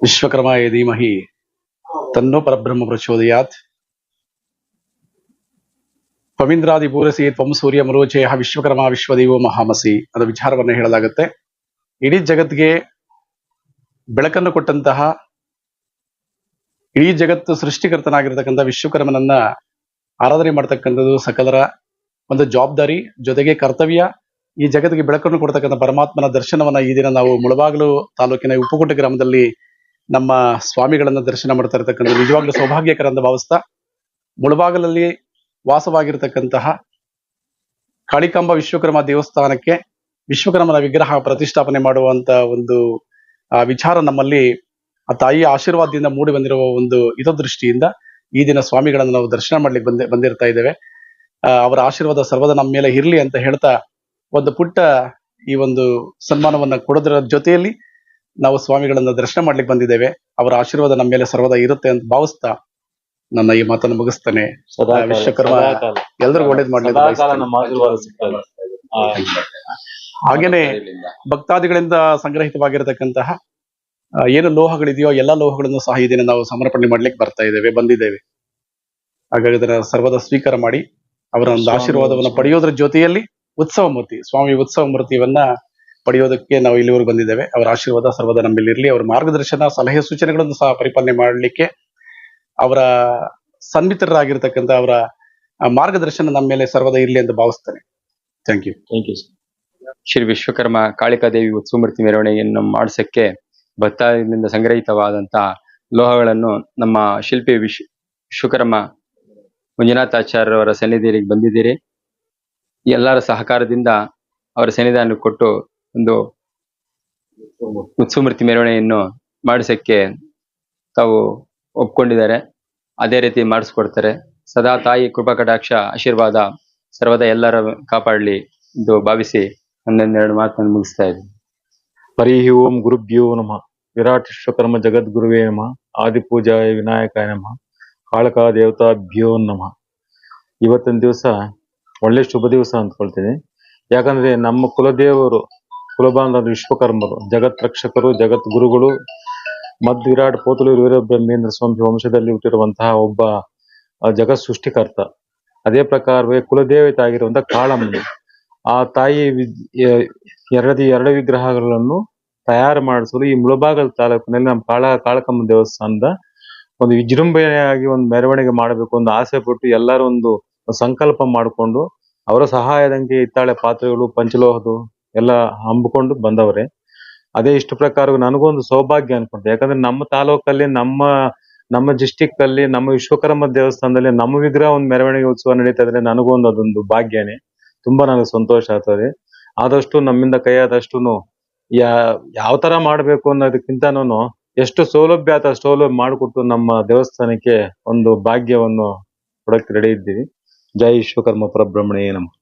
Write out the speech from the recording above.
ವಿಶ್ವಕರ್ಮಾಯ ಧೀಮಹಿ ತನ್ನೋ ಪರಬ್ರಹ್ಮ ಪ್ರಚೋದಯಾತ್. ಪವೀಂದ್ರಾದಿ ಪೂರಸಿ ತ್ವಂ ಸೂರ್ಯ ಮರೋಚಯ ವಿಶ್ವಕರ್ಮ ವಿಶ್ವದೇವೋ ಮಹಾಮಸಿ ಅನ್ನೋ ವಿಚಾರವನ್ನ ಹೇಳಲಾಗುತ್ತೆ. ಇಡೀ ಜಗತ್ಗೆ ಬೆಳಕನ್ನು ಕೊಟ್ಟಂತಹ ಇಡೀ ಜಗತ್ತು ಸೃಷ್ಟಿಕರ್ತನಾಗಿರ್ತಕ್ಕಂಥ ವಿಶ್ವಕರ್ಮನನ್ನ ಆರಾಧನೆ ಮಾಡ್ತಕ್ಕಂಥದ್ದು ಸಕಲರ ಒಂದು ಜವಾಬ್ದಾರಿ, ಜೊತೆಗೆ ಕರ್ತವ್ಯ. ಈ ಜಗತ್ತಿಗೆ ಬೆಳಕನ್ನು ಕೊಡ್ತಕ್ಕಂಥ ಪರಮಾತ್ಮನ ದರ್ಶನವನ್ನ ಈ ದಿನ ನಾವು ಮುಳಬಾಗಲು ತಾಲೂಕಿನ ಉಪ್ಪುಕುಂಟೆ ಗ್ರಾಮದಲ್ಲಿ ನಮ್ಮ ಸ್ವಾಮಿಗಳನ್ನ ದರ್ಶನ ಮಾಡ್ತಾ ಇರತಕ್ಕಂಥ, ನಿಜವಾಗ್ಲೂ ಸೌಭಾಗ್ಯಕರ ಅಂತ ಭಾವಿಸ್ತಾ, ಮುಳಬಾಗಲಲ್ಲಿ ವಾಸವಾಗಿರ್ತಕ್ಕಂತಹ ಕಾಳಿಕಾಂಬ ವಿಶ್ವಕರ್ಮ ದೇವಸ್ಥಾನಕ್ಕೆ ವಿಶ್ವಕರ್ಮನ ವಿಗ್ರಹ ಪ್ರತಿಷ್ಠಾಪನೆ ಮಾಡುವಂತ ಒಂದು, ಆ, ವಿಚಾರ ನಮ್ಮಲ್ಲಿ ಆ ತಾಯಿಯ ಆಶೀರ್ವಾದದಿಂದ ಮೂಡಿ ಬಂದಿರುವ ಒಂದು ಹಿತದೃಷ್ಟಿಯಿಂದ ಈ ದಿನ ಸ್ವಾಮಿಗಳನ್ನು ನಾವು ದರ್ಶನ ಮಾಡ್ಲಿಕ್ಕೆ ಬಂದೆ, ಬಂದಿರ್ತಾ ಇದ್ದೇವೆ. ಅವರ ಆಶೀರ್ವಾದ ಸರ್ವದ ನಮ್ಮ ಮೇಲೆ ಇರ್ಲಿ ಅಂತ ಹೇಳ್ತಾ ಒಂದು ಪುಟ್ಟ ಈ ಒಂದು ಸನ್ಮಾನವನ್ನ ಕೊಡೋದ್ರ ಜೊತೆಯಲ್ಲಿ ನಾವು ಸ್ವಾಮಿಗಳನ್ನ ದರ್ಶನ ಮಾಡ್ಲಿಕ್ಕೆ ಬಂದಿದ್ದೇವೆ. ಅವರ ಆಶೀರ್ವಾದ ನಮ್ಮ ಮೇಲೆ ಸರ್ವದಾ ಇರುತ್ತೆ ಅಂತ ಭಾವಿಸ್ತಾ ನನ್ನ ಈ ಮಾತನ್ನು ಮುಗಿಸ್ತೇನೆ. ವಿಶ್ವಕರ್ಮ. ಎಲ್ರಿಗೂ ಒಳ್ಳೇದ್ ಮಾಡ್ಲಿ ಹಾಗೇನೆ ಭಕ್ತಾದಿಗಳಿಂದ ಸಂಗ್ರಹಿತವಾಗಿರತಕ್ಕಂತಹ ಏನು ಲೋಹಗಳಿದೆಯೋ ಎಲ್ಲಾ ಲೋಹಗಳನ್ನು ಸಹ ಇದನ್ನ ನಾವು ಸಮರ್ಪಣೆ ಮಾಡ್ಲಿಕ್ಕೆ ಬರ್ತಾ ಇದ್ದೇವೆ ಬಂದಿದ್ದೇವೆ. ಹಾಗಾಗಿ ಇದನ್ನ ಸರ್ವದ ಸ್ವೀಕಾರ ಮಾಡಿ ಅವರ ಒಂದು ಆಶೀರ್ವಾದವನ್ನು ಪಡೆಯೋದ್ರ ಜೊತೆಯಲ್ಲಿ ಉತ್ಸವ ಮೂರ್ತಿ ಸ್ವಾಮಿ ಉತ್ಸವ ಮೂರ್ತಿಯನ್ನ ಪಡೆಯೋದಕ್ಕೆ ನಾವು ಇಲ್ಲಿವರೆಗೂ ಬಂದಿದ್ದೇವೆ. ಅವರ ಆಶೀರ್ವಾದ ಸರ್ವದ ನಮ್ಮಲ್ಲಿ ಇರಲಿ ಅವರ ಮಾರ್ಗದರ್ಶನ, ಸಲಹೆ ಸೂಚನೆಗಳನ್ನು ಸಹ ಪರಿಪಾಲನೆ ಮಾಡಲಿಕ್ಕೆ ಅವರ ಸನ್ಮಿತರಾಗಿರ್ತಕ್ಕಂಥ ಅವರ ಮಾರ್ಗದರ್ಶನ ನಮ್ಮ ಮೇಲೆ ಸರ್ವದ ಇರಲಿ ಅಂತ ಭಾವಿಸ್ತೇನೆ. Thank you thank you. Shri Vishwakarma Kalikadevi ಉತ್ಸವಮೂರ್ತಿ ಮೆರವಣಿಗೆಯನ್ನು ಮಾಡಿಸಕ್ಕೆ ಭತ್ತದಿಂದ ಸಂಗ್ರಹಿತವಾದಂತಹ ಲೋಹಗಳನ್ನು ನಮ್ಮ ಶಿಲ್ಪಿ ವಿಶ್, ವಿಶ್ವಕರ್ಮ ಮಂಜುನಾಥಾಚಾರ್ಯವರ ಸನ್ನಿಧಿಯಲ್ಲಿ ಬಂದಿದ್ದೀರಿ. ಎಲ್ಲರ ಸಹಕಾರದಿಂದ ಅವರ ಸನ್ನಿಧಾನ ಕೊಟ್ಟು ಒಂದು ಮುತ್ಸುಮೃತಿ ಮೆರವಣಿಗೆಯನ್ನು ಮಾಡಿಸಕ್ಕೆ ತಾವು ಒಪ್ಕೊಂಡಿದ್ದಾರೆ. ಅದೇ ರೀತಿ ಮಾಡಿಸ್ಕೊಡ್ತಾರೆ. ಸದಾ ತಾಯಿ ಕೃಪಾ ಕಟಾಕ್ಷ ಆಶೀರ್ವಾದ ಸರ್ವದಾ ಎಲ್ಲರ ಕಾಪಾಡಲಿ ಎಂದು ಭಾವಿಸಿ ಹನ್ನೊಂದೆರಡು ಮಾತನ್ನು ಮುಗಿಸ್ತಾ ಇದ್ದೀನಿ. ಹರಿ ಓಂ ಗುರುಭ್ಯೋ ನಮಃ. ವಿರಾಟ್ ವಿಶ್ವಕರ್ಮ ಜಗದ್ಗುರುವೇ ನಮಃ. ಆದಿಪೂಜಾಯ ವಿನಾಯಕಾಯ ನಮಃ. ಕಾಳಕ ದೇವತಾಭ್ಯೋ ನಮಃ. ಇವತ್ತಿನ ದಿವಸ ಒಳ್ಳೆ ಶುಭ ದಿವಸ ಅಂದ್ಕೊಳ್ತೀನಿ. ಯಾಕಂದ್ರೆ ನಮ್ಮ ಕುಲದೇವರು ಕುಲಬಾಂಧವರು ವಿಶ್ವಕರ್ಮರು, ಜಗತ್ ರಕ್ಷಕರು, ಜಗತ್ ಗುರುಗಳು ಮದ್ ವಿರಾಟ್ ಪೋತಲು ವೀರಬ್ರಹ್ಮೇಂದ್ರ ಸ್ವಾಮಿ ವಂಶದಲ್ಲಿ ಹುಟ್ಟಿರುವಂತಹ ಒಬ್ಬ ಜಗತ್ ಸೃಷ್ಟಿಕರ್ತ. ಅದೇ ಪ್ರಕಾರವೇ ಕುಲದೇವತೆ ಆಗಿರುವಂತಹ ಕಾಳಮ್ಮ ಆ ತಾಯಿ ಎರಡು ಎರಡು ವಿಗ್ರಹಗಳನ್ನು ತಯಾರು ಮಾಡಿಸಲು ಈ ಮುಳಬಾಗಲ್ ತಾಲೂಕಿನಲ್ಲಿ ನಮ್ಮ ಕಾಳ, ಕಾಳಕಮ್ಮ ದೇವಸ್ಥಾನದ ಒಂದು ವಿಜೃಂಭಣೆಯಾಗಿ ಒಂದು ಮೆರವಣಿಗೆ ಮಾಡಬೇಕು ಒಂದು ಆಸೆ ಪಟ್ಟು ಎಲ್ಲರೂ ಒಂದು ಸಂಕಲ್ಪ ಮಾಡಿಕೊಂಡು ಅವರ ಸಹಾಯದಂಗೆ ಹಿತ್ತಾಳೆ ಪಾತ್ರೆಗಳು, ಪಂಚಲೋಹದು ಎಲ್ಲ ಹಂಬಿಕೊಂಡು ಬಂದವರೇ. ಅದೇ ಇಷ್ಟು ಪ್ರಕಾರ ನನಗೊಂದು ಸೌಭಾಗ್ಯ ಅನ್ಕೊಂಡೆ. ಯಾಕಂದ್ರೆ ನಮ್ಮ ತಾಲೂಕಲ್ಲಿ, ನಮ್ಮ ನಮ್ಮ ಡಿಸ್ಟಿಕ್ ಅಲ್ಲಿ ನಮ್ಮ ವಿಶ್ವಕರ್ಮ ದೇವಸ್ಥಾನದಲ್ಲಿ ನಮ್ಮ ವಿಗ್ರಹ ಒಂದು ಮೆರವಣಿಗೆ ಉತ್ಸವ ನಡೀತಾ ಇದ್ರೆ ನನಗೊಂದು ಅದೊಂದು ಭಾಗ್ಯನೇ. ತುಂಬಾ ನನಗೆ ಸಂತೋಷ ಆಗ್ತದೆ. ಆದಷ್ಟು ನಮ್ಮಿಂದ ಕೈಯಾದಷ್ಟು ಯಾ, ಯಾವ ತರ ಮಾಡ್ಬೇಕು ಅನ್ನೋದಕ್ಕಿಂತನೂ ಎಷ್ಟು ಸೌಲಭ್ಯ ಆತ ಸೌಲಭ್ಯ ಮಾಡಿಕೊಟ್ಟು ನಮ್ಮ ದೇವಸ್ಥಾನಕ್ಕೆ ಒಂದು ಭಾಗ್ಯವನ್ನು ಕೊಡಕ್ಕೆ ರೆಡಿ ಇದ್ದೀವಿ. ಜೈ ವಿಶ್ವಕರ್ಮ ಪರಬ್ರಹ್ಮಣೇ ನಮಃ.